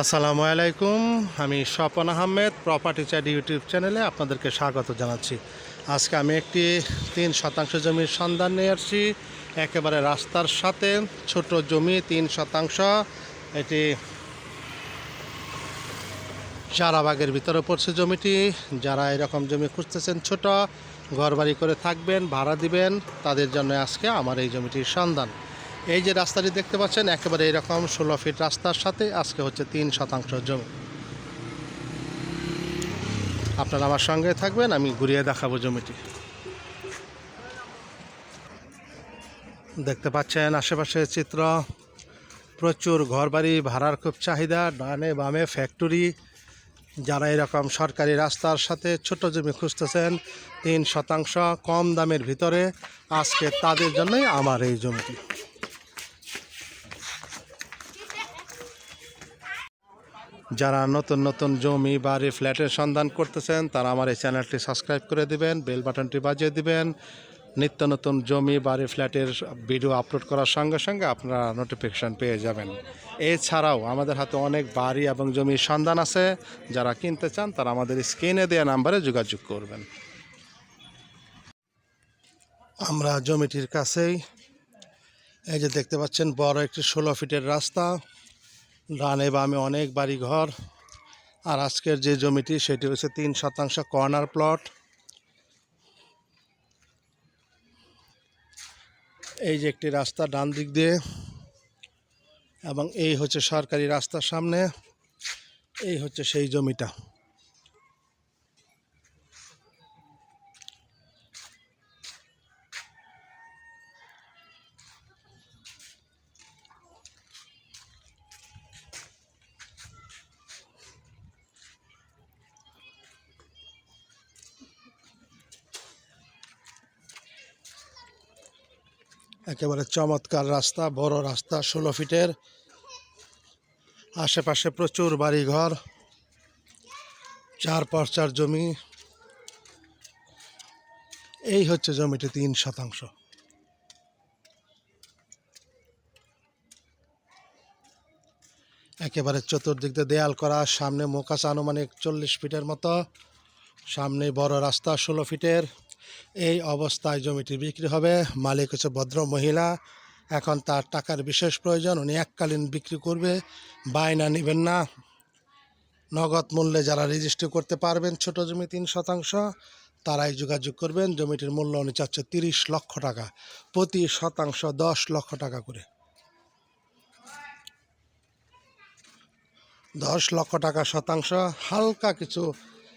আসসালামু আলাইকুম। আমি Swapan Ahmed property chat YouTube চ্যানেলে আপনাদেরকে স্বাগত জানাচ্ছি। আজকে আমি একটি তিন শতাংশ জমির সন্ধান নিয়ে আসছি। একেবারে রাস্তার সাথে ছোট জমি তিন শতাংশ। এটি চারাবাগের ভিতরে পড়ছে জমিটি। যারা এরকম জমি খুঁজতেছেন ছোট, ঘরবাড়ি করে থাকবেন, ভাড়া দিবেন, তাদের জন্য আজকে আমার এই জমিটির সন্ধান। এই যে রাস্তাটি দেখতে পাচ্ছেন, একেবারে এরকম ষোলো ফিট রাস্তার সাথে আজকে হচ্ছে তিন শতাংশ জমি। আপনারা আমার সঙ্গে থাকবেন, আমি ঘুরিয়ে দেখাবো জমিটি। দেখতে পাচ্ছেন আশেপাশে চিত্র। প্রচুর ঘরবাড়ি, ভাড়ার খুব চাহিদা, ডানে বামে ফ্যাক্টরি। যারা এরকম সরকারি রাস্তার সাথে ছোট জমি খুঁজতেছেন, তিন শতাংশ কম দামের ভিতরে আজকে তাদের জন্যই আমার এই জমিটি। যারা নতুন নতুন জমি, বাড়ি, ফ্ল্যাটের সন্ধান করতেছেন, তারা আমার এই চ্যানেলটি সাবস্ক্রাইব করে দিবেন, বেল বাটনটি বাজিয়ে দিবেন। নিত্য নতুন জমি, বাড়ি, ফ্ল্যাটের ভিডিও আপলোড করার সঙ্গে সঙ্গে আপনারা নোটিফিকেশান পেয়ে যাবেন। এছাড়াও আমাদের হাতে অনেক বাড়ি এবং জমির সন্ধান আছে। যারা কিনতে চান, তারা আমাদের স্ক্রিনে দেওয়া নাম্বারে যোগাযোগ করবেন। আমরা জমিটির কাছেই এই যে দেখতে পাচ্ছেন, বড় একটি ষোলো ফিটের রাস্তা। ডানে বামে অনেক বাড়ি ঘর আর আজকের যে জমিটি, সেটি হচ্ছে তিন শতাংশ কর্নার প্লট। এই যে একটি রাস্তা ডান দিক দিয়ে, এবং এই হচ্ছে সরকারি রাস্তার সামনে। এই হচ্ছে সেই জমিটা। একেবারে চমৎকার রাস্তা, বড় রাস্তা, ষোলো ফিটের। আশেপাশে প্রচুর বাড়িঘর চার পর্চার জমি। এই হচ্ছে জমিটি তিন শতাংশ। একেবারে চতুর্দিক দিয়ে দেয়াল করা, সামনে মোকাস আনুমানিক চল্লিশ ফিটের মতো। সামনে বড় রাস্তা, ষোলো ফিটের। এই অবস্থায় জমিটি বিক্রি হবে। মালিক হচ্ছে ভদ্র মহিলা। এখন তার টাকার বিশেষ প্রয়োজন, উনি এককালীন বিক্রি করবে। বায়না নেবেন না। নগদ মূল্যে যারা রেজিস্ট্রি করতে পারবেন ছোট জমি তিন শতাংশ, তারাই যোগাযোগ করবেন। জমিটির মূল্য উনি চাচ্ছে তিরিশ লক্ষ টাকা, প্রতি শতাংশ দশ লক্ষ টাকা করে। দশ লক্ষ টাকা শতাংশ, হালকা কিছু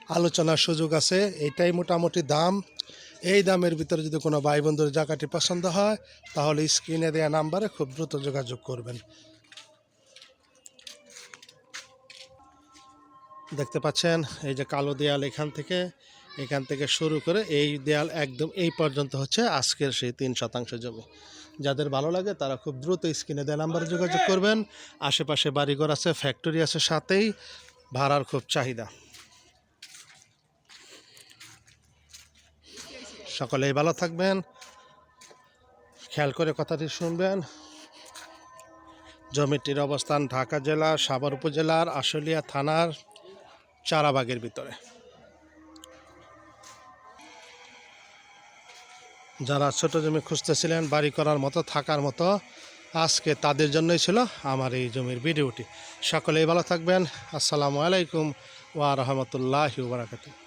আলোচনার সুযোগ আছে। এটাই মোটামুটি দাম। এই দামের ভিতরে যদি কোনো ভাই বন্ধুর জায়গাটি পছন্দ হয়, তাহলে স্ক্রিনে দেওয়া নাম্বারে খুব দ্রুত যোগাযোগ করবেন। দেখতে পাচ্ছেন, এই যে কালো দেয়াল এখান থেকে এখান থেকে শুরু করে এই দেয়াল একদম এই পর্যন্ত হচ্ছে আজকের সেই তিন শতাংশ জমি। যাদের ভালো লাগে, তারা খুব দ্রুত স্ক্রিনে দেয়া নাম্বারে যোগাযোগ করবেন। আশেপাশে বাড়িঘর আছে, ফ্যাক্টরি আছে সাথেই, ভাড়ার খুব চাহিদা। সকলেই ভালো থাকবেন। খেয়াল করে কথাটি শুনবেন। জমিটির অবস্থান ঢাকা জেলা, সাভার উপজেলার আশুলিয়া থানার চারাবাগের ভিতরে। যারা ছোট জমি খুঁজতেছিলেন, বাড়ি করার মতো, থাকার মতো, আজকে তাদের জন্যই ছিল আমার এই জমির ভিডিওটি। সকলেই ভালো থাকবেন। আসসালামু আলাইকুম ওয়া রহমতুল্লাহি বারাকাতুহ।